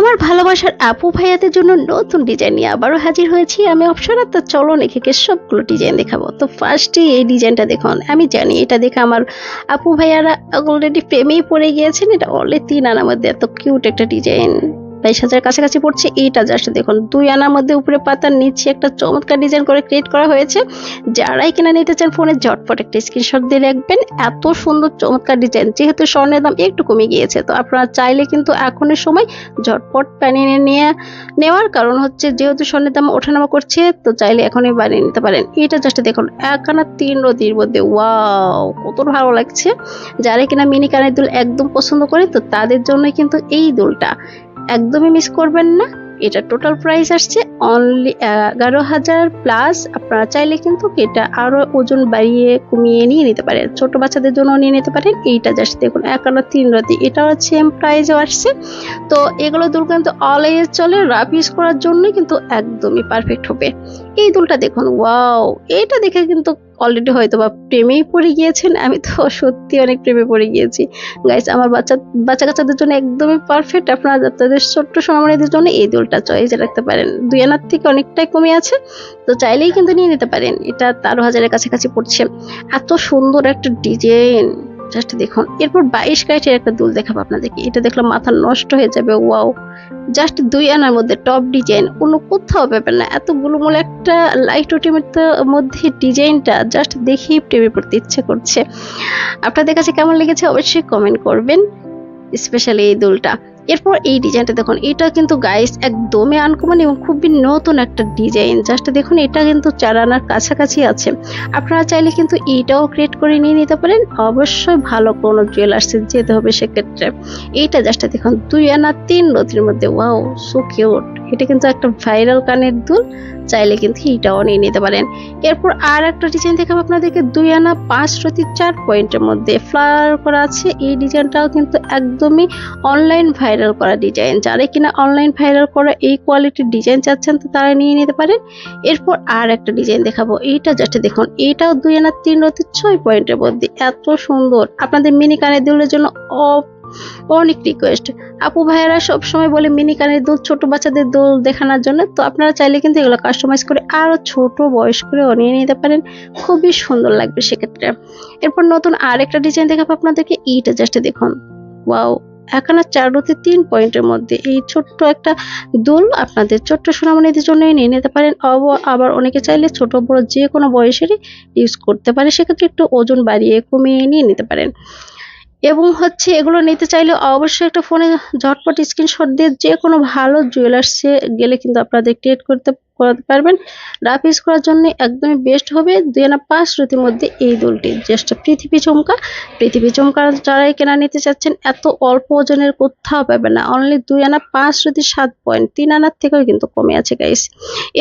আমার ভালোবাসার আপু ভাইয়াদের জন্য নতুন ডিজাইন নিয়ে আবারও হাজির হয়েছি। আমি অপসরা তো চলো একে সবগুলো ডিজাইন দেখাবো। তো ফার্স্টে এই ডিজাইনটা দেখুন। আমি জানি এটা দেখে আমার আপু ভাইয়ারা অলরেডি প্রেমেই পড়ে গিয়েছেন। এটা অলরেডি তিন আনার মধ্যে এত কিউট একটা ডিজাইন বাইশ হাজার কাছাকাছি পড়ছে। এইটা জাস্ট দেখুন, দুই আনার মধ্যে উপরে পাতার নিচে একটা চমৎকার ডিজাইন করে ক্রিয়েট করা হয়েছে। যারাই কিনা নিতে চান ফোনে ঝটপট একটা স্ক্রিনশট দিয়ে রাখবেন। এত সুন্দর চমৎকার ডিজাইন যেহেতু স্বর্ণের দাম একটু কমে গিয়েছে, তো আপনারা চাইলে কিন্তু এখনের সময় ঝটপট বানিয়ে নিয়ে নেওয়ার কারণ হচ্ছে যেহেতু স্বর্ণের দাম ওঠানামা করছে, তো চাইলে এখনই বানিয়ে নিতে পারেন। এটা জাস্ট দেখুন, এক আনা তিন রতির মধ্যে ওয়াও কত ভালো লাগছে। যারা কিনা মিনি কানের দুল একদম পছন্দ করে, তো তাদের জন্য কিন্তু এই দুলটা। একদমই মিস করবেন না। এটা টোটাল প্রাইস আসছে অনলি এগারো হাজার প্লাস আপনারা চাইলে কিন্তু এটা আরও ওজন বাড়িয়ে কমিয়ে নিয়ে নিতে পারেন। ছোট বাচ্চাদের জন্য নিয়ে নিতে পারেন। এইটা জাস্ট দেখুন এক একান্ন তিন রাতি। এটাও সেম প্রাইসও আসছে। তো এগুলো দুল কিন্তু অল এজ চলে। রাফ ইউজ করার জন্যই কিন্তু একদমই পারফেক্ট হবে। এই দুলটা দেখুন, ওয়াও, এটা দেখে কিন্তু অলরেডি হয়তো বা প্রেমেই পড়ে গিয়েছেন। আমি তো সত্যি অনেক প্রেমে পড়ে গিয়েছি। গাইস আমার বাচ্চা বাচ্চা কাচ্চাদের জন্য একদমই পারফেক্ট আপনারা তাদের ছোট্ট সোনামণিদের জন্য এই দোলটা চয়েস রাখতে পারেন। দুই আনার থেকে অনেকটাই কমে আছে, তো চাইলেই কিন্তু নিয়ে নিতে পারেন। এটা তেরো হাজারের কাছাকাছি পড়ছে। এত সুন্দর একটা ডিজাইন জাস্ট দেখুন। এরপর বাইশ কাইটের একটা দুল দেখাবো আপনাদেরকে। এটা দেখলাম মাথা নষ্ট হয়ে যাবে। ওয়াও জাস্ট দুই আনার মধ্যে টপ ডিজাইন অন্য কোথাও পাবেন না। এত গুলুমুল একটা লাইট ওটিমের মধ্যে ডিজাইনটা জাস্ট দেখেই প্রেমে পড়তে ইচ্ছে করছে। আপনাদের কাছে কেমন লেগেছে অবশ্যই কমেন্ট করবেন স্পেশালি এই দুলটা। এরপর এই ডিজাইনটা দেখুন, এটা কিন্তু গাইস একদমই আনকমন এবং খুবই নতুন একটা ডিজাইন। জাস্ট দেখুন, এটা কিন্তু চার আনার কাছাকাছি আছে। আপনারা চাইলে কিন্তু এইটাও ক্রিয়েট করে নিয়ে নিতে পারেন। অবশ্যই ভালো কোনো জুয়েলার্সে যেতে হবে সেক্ষেত্রে। এইটা জাস্ট দেখুন, দুই আনা তিন নদীর মধ্যে। ওয়াও সো কিউট এটা কিন্তু একটা ভাইরাল কানের দুল। চাইলে কিন্তু এটাও নিয়ে নিতে পারেন। এরপর আর একটা ডিজাইন দেখাবো আপনাদেরকে। দুই আনা পাঁচ প্রতি চার পয়েন্টের মধ্যে। ফ্লাওয়ার করা আছে। এই ডিজাইনটাও কিন্তু একদমই অনলাইন ভাইরাল করা ডিজাইন যারা কিনা অনলাইন ভাইরাল করা এই কোয়ালিটির ডিজাইন চাচ্ছেন, তো তারা নিয়ে নিতে পারেন। এরপর আর একটা ডিজাইন দেখাবো। এইটা জাস্ট দেখুন এইটাও দুই আনা তিন রতি ছয় পয়েন্টের মধ্যে। এত সুন্দর। আপনাদের মিনি কানের দুলের জন্য অনেক রিকোয়েস্ট আপু ভাইয়েরা সবসময় বলে মিনি কানের দুল, ছোট বাচ্চাদের দোল দেখানোর জন্য। তো আপনারা চাইলে কিন্তু এগুলো কাস্টমাইজ করে আরও ছোট বয়স করে নিয়ে নিতে পারেন। খুবই সুন্দর লাগবে সেক্ষেত্রে। এরপর নতুন আর একটা ডিজাইন দেখাবো আপনাদেরকে। এইটা জাস্ট দেখুন। ওয়াও এখানে চার রুতে তিন পয়েন্টের মধ্যে এই ছোট্ট একটা দুল আপনাদের ছোট্ট সোনামণিদের জন্য নিয়ে নিতে পারেন। আব- আবার অনেকে চাইলে ছোট, বড় যে কোনো বয়সেরই ইউজ করতে পারে, সেক্ষেত্রে একটু ওজন বাড়িয়ে কমিয়ে নিয়ে নিতে পারেন। এবং হচ্ছে এগুলো নিতে চাইলে অবশ্যই একটা ফোনে ঝটপট স্ক্রিনশট দিয়ে যে কোনো ভালো জুয়েলার্সে গেলে কিন্তু আপনাদের ক্রিয়েট করতে করাতে পারবেন। রাফ ইউজ করার জন্য একদমই বেস্ট হবে। দুই আনা পাঁচ রুতির মধ্যে এই দুলটি। জাস্ট পৃথিবী চমকা। পৃথিবী চমকা যারাই কেনা নিতে চাচ্ছেন, এত অল্প ওজনের কোথাও পাবেন না। অনলি দুই আনা পাঁচ রুতি সাত পয়েন্ট তিন আনার থেকেও কিন্তু কমে আছে গাইস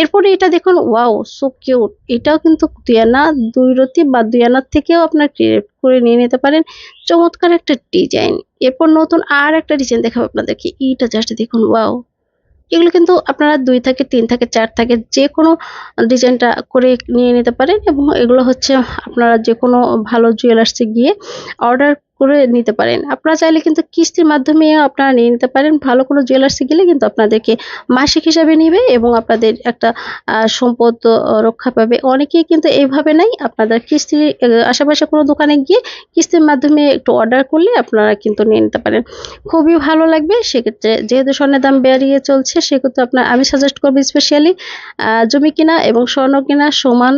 এরপরে এটা দেখুন ওয়াও সো কিউট এটাও কিন্তু দুই আনা, দুই রতি বা দুই আনার থেকেও আপনার ক্রিয়েট করে নিয়ে নিতে পারেন। চমৎকার একটা ডিজাইন এরপর নতুন আর একটা ডিজাইন দেখাবো আপনাদেরকে। এইটা জাস্ট দেখুন ওয়াও এগুলো কিন্তু আপনারা দুই থাকে, তিন থাকে, চার থাকে যে কোনো ডিজাইনটা করে নিয়ে নিতে পারেন এবং এগুলো হচ্ছে আপনারা যে কোনো ভালো জুয়েলার্সে গিয়ে অর্ডার করে নিতে পারেন। আপনারা চাইলে কিন্তু কিস্তির মাধ্যমে আপনারা নিয়ে নিতে পারেন। ভালো কোনো জুয়েলার্সে গেলে কিন্তু আপনাদেরকে মাসিক হিসাবে নিবে এবং আপনাদের একটা সম্পদ রক্ষা পাবে। অনেকেই কিন্তু এইভাবে নাই। আপনাদের কিস্তি আহ, আশেপাশে কোনো দোকানে গিয়ে কিস্তির মাধ্যমে একটু অর্ডার করলে আপনারা কিন্তু নিয়ে নিতে পারেন। খুবই ভালো লাগবে। সেক্ষেত্রে যেহেতু স্বর্ণের দাম বেরিয়ে চলছে সেক্ষেত্রে আপনার আমি সাজেস্ট করব স্পেশালি জমি কিনা এবং স্বর্ণ কিনা সমান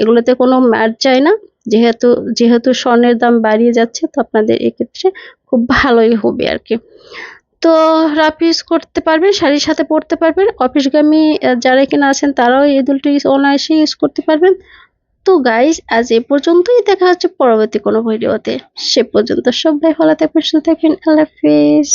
এগুলোতে কোনো ম্যাট চাই না। যেহেতু যেহেতু স্বর্ণের দাম বাড়িয়ে যাচ্ছে, তো আপনাদের এক্ষেত্রে খুব ভালোই হবে আর কি তো রাফ ইউজ করতে পারবেন, শাড়ির সাথে পরতে পারবেন। অফিসগামী যারা কিনা আছেন, তারাও এই দুলটি অনায়াসে ইউজ করতে পারবেন। তো গাইজ আজ এ পর্যন্তই। দেখা হচ্ছে পরবর্তী কোনো ভিডিওতে। সে পর্যন্ত সবাই ভালো থাকবেন, সুস্থ থাকবেন। আল্লাহ হাফিজ।